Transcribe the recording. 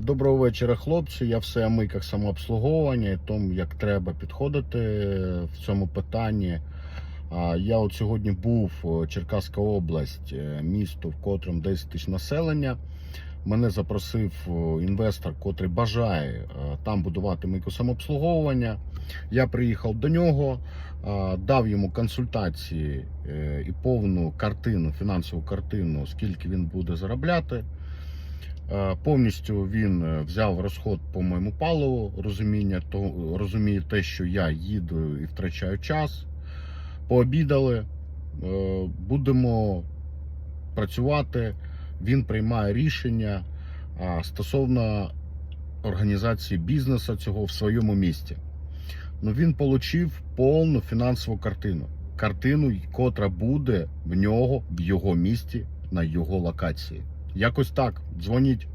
Доброго вечора, хлопці. Я все мийках самообслуговування, і тому як треба підходити в цьому питанні. Я от сьогодні був Черкаська область, е, місто, в котрому 10 тисяч населення. Мене запросив інвестор, котрий бажає е, там будувати мийку самообслуговування. Я приїхав до нього, дав йому консультації е, і повну картину, фінансову картину, скільки він буде заробляти. Е, Повністю він е, взяв розход по моєму паливу, розуміння то розуміє те, що я їду і втрачаю час. Пообідали, е, будемо працювати. Він приймає рішення стосовно організації бізнесу цього в своєму місті. Ну він отримав повну фінансову картину. Картину, котра буде в нього в його місті на його локації. Якось так. Дзвоніть.